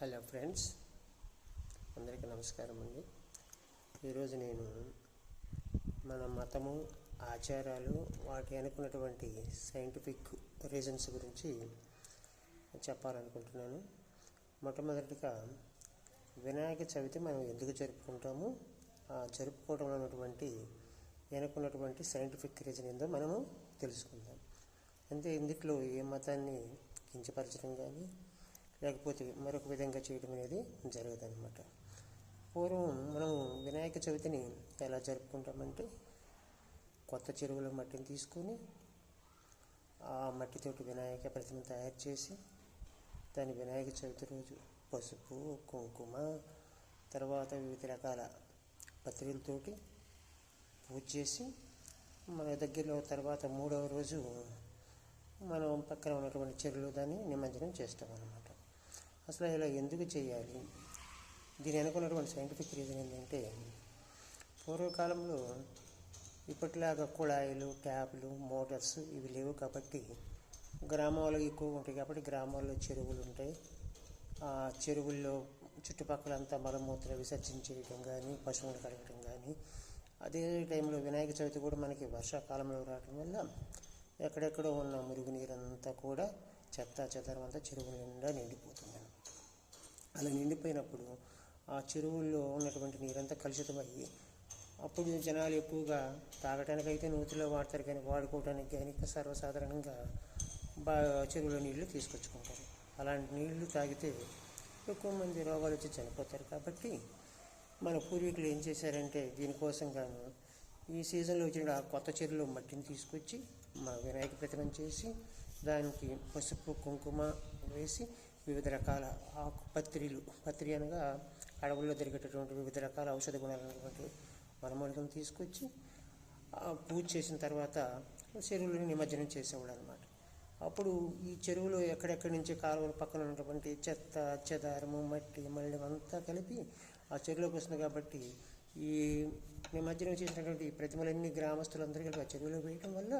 Hello friends అందరికీ నమస్కారం అండి. ఈరోజు నేను మన మతము ఆచారాలు వాటి అనుకున్నటువంటి సైంటిఫిక్ రీజన్స్ గురించి చెప్పాలనుకుంటున్నాను. మొట్టమొదటిగా వినాయక చవితి మనం ఎందుకు జరుపుకుంటాము? ఆ జరుపుకోవడంలో ఉన్నటువంటి వెనుకున్నటువంటి సైంటిఫిక్ రీజన్ ఏందో మనము తెలుసుకుందాం. అంటే ఇందుట్లో ఏ మతాన్ని కించపరచడం కానీ లేకపోతే మరొక విధంగా చేయడం అనేది జరగదన్నమాట. పూర్వం మనం వినాయక చవితిని ఎలా జరుపుకుంటామంటే కొత్త చెరువుల మట్టిని తీసుకొని ఆ మట్టితోటి వినాయక ప్రతిమ తయారు చేసి దాని వినాయక చవితి రోజు పసుపు కుంకుమ తర్వాత వివిధ రకాల పత్రికలతోటి పూజ చేసి మన దగ్గరలో తర్వాత మూడవ రోజు మనం పక్కన ఉన్నటువంటి చెరువులు దాన్ని నిమజ్జనం చేస్తాం అన్నమాట అసలు ఇలా ఎందుకు చేయాలి? దీని అనుకున్నటువంటి సైంటిఫిక్ రీజన్ ఏంటంటే పూర్వకాలంలో ఇప్పటిలాగా కుళాయిలు ట్యాపులు మోటార్స్ ఇవి లేవు కాబట్టి గ్రామాలు ఎక్కువ ఉంటాయి కాబట్టి గ్రామాల్లో చెరువులు ఉంటాయి. ఆ చెరువుల్లో చుట్టుపక్కలంతా మలమూత్ర విసర్జన చేయటం కానీ పశువులు కడగటం కానీ అదే టైంలో వినాయక చవితి కూడా మనకి వర్షాకాలంలో రావడం వల్ల ఎక్కడెక్కడో ఉన్న మురుగునీరంతా కూడా చెత్త చెదరం అంతా చెరువు నిండా నిండిపోతుంది. అలా నిండిపోయినప్పుడు ఆ చెరువుల్లో ఉన్నటువంటి నీరంతా కలుషితమయ్యి అప్పుడు జనాలు ఎక్కువగా తాగటానికైతే నూతిలో వాడతారు కానీ వాడుకోవడానికి కానీ సర్వసాధారణంగా బాగా చెరువులో నీళ్ళు తీసుకొచ్చుకుంటారు. అలాంటి నీళ్ళు తాగితే ఎక్కువ మంది రోగాలు వచ్చి చనిపోతారు. కాబట్టి మన పూర్వీకులు ఏం చేశారంటే దీనికోసం గాను ఈ సీజన్లో వచ్చిన ఆ కొత్త చెరువులో మట్టిని తీసుకొచ్చి మా వినాయక ప్రతిమను చేసి దానికి పసుపు కుంకుమ వేసి వివిధ రకాల ఆకు పత్రిలు పత్రి అనగా అడవుల్లో దొరికేటటువంటి వివిధ రకాల ఔషధ గుణాలైనటువంటి వనమూలికను తీసుకొచ్చి పూజ చేసిన తర్వాత చెరువులను నిమజ్జనం చేసేవాడు అనమాట అప్పుడు ఈ చెరువులో ఎక్కడెక్కడి నుంచి కాలువల పక్కన ఉన్నటువంటి చెత్త చెదారము మట్టి మళ్ళీ అంతా కలిపి ఆ చెరువులోకి వస్తుంది కాబట్టి ఈ నిమజ్జనం చేసినటువంటి ప్రతిమలన్నీ గ్రామస్తులందరూ కలిపి ఆ చెరువులో వేయటం వల్ల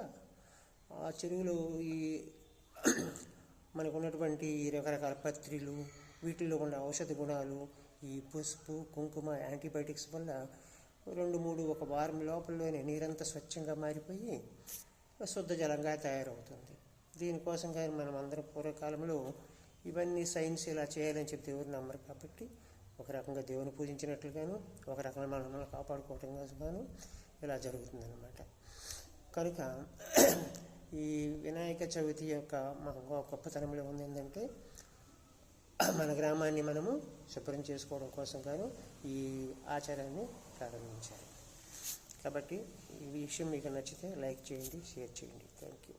ఆ చెరువులో ఈ మనకు ఉన్నటువంటి రకరకాల పత్రిలు వీటిల్లో ఉన్న ఔషధ గుణాలు ఈ పసుపు కుంకుమ యాంటీబయాటిక్స్ వల్ల రెండు మూడు ఒక వారం లోపలలోనే నీరంతా స్వచ్ఛంగా మారిపోయి శుద్ధ జలంగా తయారవుతుంది. దీనికోసం కానీ మనం అందరం పూర్వకాలంలో ఇవన్నీ సైన్స్ ఇలా చేయాలని చెప్పి దేవుడు నమ్మరు కాబట్టి ఒక రకంగా దేవుని పూజించినట్లుగాను ఒక రకంగా మనల్ని కాపాడుకోవటం గాను ఇలా జరుగుతుందన్నమాట. కనుక ఈ వినాయక చవితి యొక్క మా గొప్పతనంలో ఉంది ఏంటంటే మన గ్రామాన్ని మనము శుభ్రం చేసుకోవడం కోసం గాను ఈ ఆచారాన్ని ప్రారంభించారు. కాబట్టి ఈ విషయం మీకు నచ్చితే లైక్ చేయండి షేర్ చేయండి. Thank you